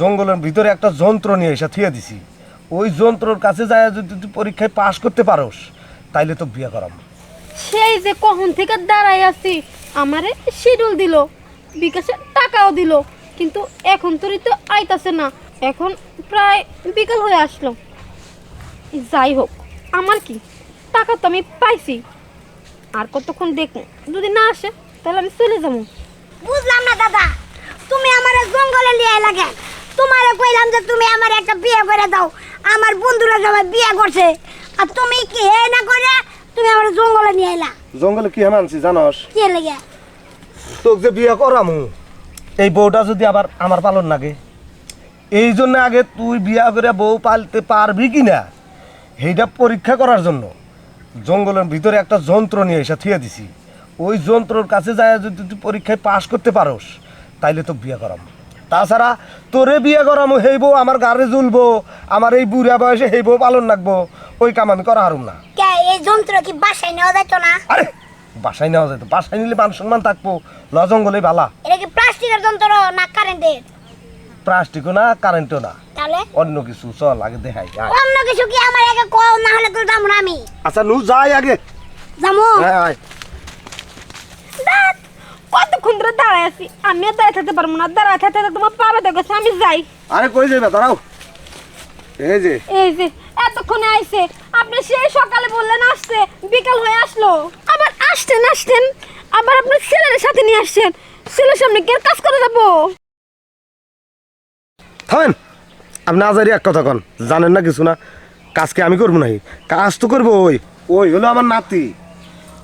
জঙ্গলের ভিতরে একটা যন্ত্র নিয়ে এসে থিয়ে দিছি। ওই যন্ত্রর কাছে যায় যদি তুই পরীক্ষায় পাশ করতে পারোস তাইলে তো বিয়ে করাম। সেই যে কখন থেকে দাঁড়াই আছি আমারে শিডিউল দিল বিকাশে টাকাও দিল কিন্তু এখন তোরই তো আইতাছে না। এখন প্রায় বিকাল হয়ে আসলো। যাই হোক আমার কি? টাকা তো আমি পাইছি। আর কতক্ষণ দেখুন যদি না আসে তাহলে আমি চলে যাব। বুঝলাম না দাদা তুমি আমার জঙ্গলে নিয়ে কেন? তোমারে কইলাম যে তুমি আমার একটা বিয়ে করে দাও। আমার বন্ধুরা সবাই বিয়ে করছে। আর তুমি কি হে না করে তুমি আমার জঙ্গলে নিয়ে এলা জঙ্গলে কি মানছি জানস? কি লেগে? তোকে যে বিয়ে করামু এই বউটা যদি আবার আমার পালন লাগে এই জন্য আগে তুই বিয়া করে বউ পালতে পারবি কি না সেইটা পরীক্ষা করার জন্য। জঙ্গলের ভিতরে একটা যন্ত্র নিয়ে এসে থিয়ে দিছি। ওই যন্ত্রর কাছে যায় যদি তুই পরীক্ষায় পাশ করতে পারোস তাইলে তো বিয়ে করাম। তাছাড়া তোরে বিয়ে করামু হেই বউ আমার গাড়ি জ্বলবো আমার এই বুড়া বয়সে হেই বউ পালন রাখব ওই কাম আমি করা হারুম না। কে এই যন্ত্র কি বাসায় নেওয়া যেত না? আরে বাসায় নেওয়া যেত বাসায় নিলে মান সম্মান থাকব ল জঙ্গলে বালা। এটা কি প্লাস্টিকের যন্ত্র না কারেন্টের? প্লাস্টিকও না কারেন্টও না। তাহলে? অন্য কিছু চল আগে দেখাই অন্য কিছু কি আমার আগে কও না হলে তো যাব না আমি। আচ্ছা নু যাই আগে। যাব? হ্যাঁ ধরে দাঁড়ায় আছি। আমিও দাঁড়ায় থাকতে পারব না। দাঁড়ায় থাকতে থাকতে তোমার আমি যাই। আরে কই যাবে দাঁড়াও। এই যে। এই যে এতক্ষণে আইছে। আপনি সেই সকালে বললেন আসতে বিকাল হয়ে আসলো। আবার আসতেন আসতেন। আবার আপনার ছেলের সাথে নিয়ে আসছেন। ছেলের সামনে কে কাজ করে যাব? থামেন। আপনি আজারি এক কথা কন। জানেন না কিছু না। কাজকে আমি করব নাই কাজ তো করব ওই। ওই হলো আমার নাতি।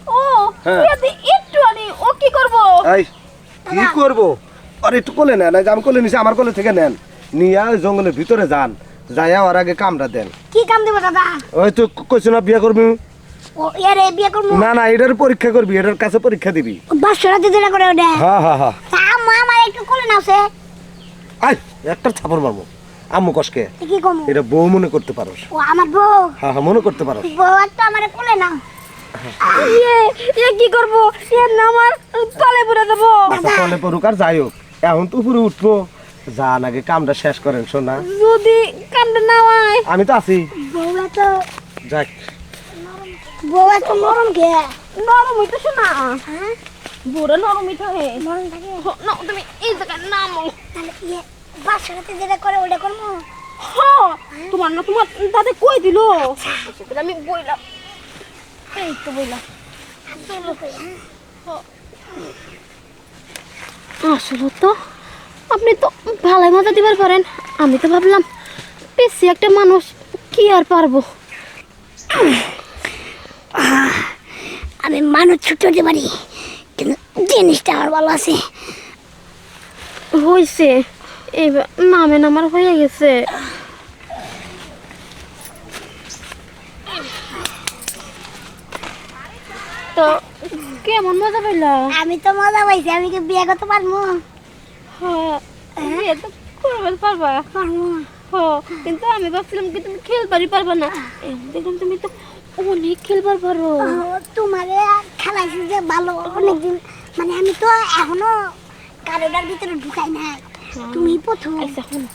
ও হ্যাঁ। ইয়াদি একটু আনি ও কি করব এই কি করব? আর একটু কোলে নেন আমি কোলে নিছি আমার কোলে থেকে নেন। নিয়ে জঙ্গলের ভিতরে যান। যাইয়া ওর আগে কামটা দেন। কি কাম দেবো দাদা? ওই তো কইছো না বিয়ে করবি? ও এরে বিয়ে করব? না না এটার পরীক্ষা করবি এটার কাছে পরীক্ষা দিবি। বাসরা দিদি করে ওটা হ্যাঁ হ্যাঁ হ্যাঁ তা আম্মা আমার একটু কোলে নাও সে। আই একটা থাপড় মারবো। আম্মু কষকে কমু? এটা বউ মনে করতে পারো ও আমার বউ? হ্যাঁ হ্যাঁ মনে করতে পারোস। বউ একটা আমার কোলে নাও। ইয়ে ইয়ে কি করব? এর না আমার পড়ে দেবো। আচ্ছা পড়ুক আর যাই হোক এখন তো উপরে উঠবো। যান আগে কামটা শেষ করেন শোনা যদি কামটা না হয়। আমি তো আছি। যাক। নরম কে নরম হইতেছে না। হ্যাঁ? বুড়ো নরম হইতে নরম থাকে। না তুমি এই জায়গায় নামো। তাহলে ইয়ে করে ওটা করব? হ্যাঁ তোমার না তোমার দাদা কই দিল? আমি বইলাম। এই তো বইলাম আসলে তো। আপনি তো ভালোই মজা দিবার পারেন। আমি তো ভাবলাম বেশি একটা মানুষ কি আর পারব? আমি মানুষ ছুট হতে পারি কিন্তু জিনিসটা আমার ভালো আছে। হয়েছে এবার নামে নামার হয়ে গেছে। তো কেমন মজা পাইলা? আমি তো মজা পাইছি আমি কি বিয়ে করতে পারব? হ্যাঁ বিয়ে তো করবে পারবা। পারব। হ্যাঁ কিন্তু আমি ভাবছিলাম কি তুমি খেলবারই পারবা না। দেখলাম তুমি তো অনেক খেলবার পারো। তোমারে খেলাইছি যে ভালো অনেকদিন মানে আমি তো এখনও কারোটার ভিতরে ঢুকাই নাই। তুমি প্রথম। আচ্ছা শোনো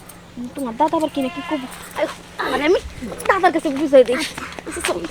তোমার দাদা আবার কিনা কি করব আরে আমি দাদার কাছে বুঝাই দিই। আচ্ছা, চলো।